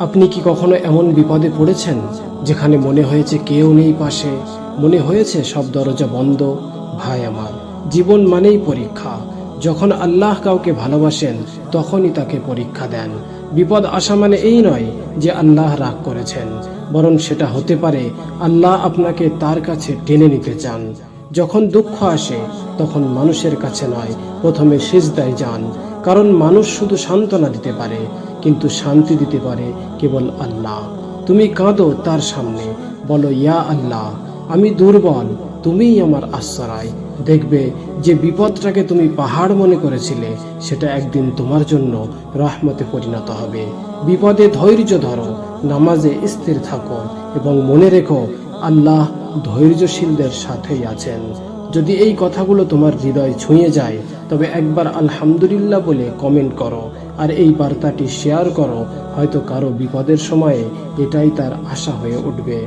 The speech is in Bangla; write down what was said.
আপনি কি কখনো এমন বিপদে পড়েছেন যেখানে মনে হয়েছে কেউ নেই পাশে? মনে হয়েছে সব দরজা বন্ধ? ভাই আমার, জীবন মানেই পরীক্ষা। যখন আল্লাহ কাউকে ভালোবাসেন, তখনই তাকে পরীক্ষা দেন। বিপদ আসা মানে এই নয় যে আল্লাহ রাগ করেছেন, বরং সেটা হতে পারে আল্লাহ আপনাকে তার কাছে টেনে নিতে চান। যখন দুঃখ আসে, তখন মানুষের কাছে নয়, প্রথমে সিজদায় যান। কারণ মানুষ শুধু সান্ত্বনা দিতে পারে। কিন্তু শান্তি দিতে পারে কেবল আল্লাহ। তুমি কাঁদো তার সামনে, বলো, ইয়া আল্লাহ, আমি দুর্বল, তুমিই আমার আশ্রয়। দেখবে যে বিপদটাকে তুমি পাহাড় মনে করেছিলে, সেটা একদিন তোমার জন্য রহমতে পরিণত হবে। বিপদে ধৈর্য ধরো, নামাজে স্থির থাকো এবং মনে রেখো, আল্লাহ ধৈর্যশীলদের সাথেই আছেন। যদি এই কথাগুলো তোমার হৃদয় ছুঁয়ে যায়, তবে একবার আলহামদুলিল্লাহ বলে কমেন্ট করো। আর এই বার্তাটি শেয়ার করো, হয়তো কারও বিপদের সময়ে এটাই তার আশা হয়ে উঠবে।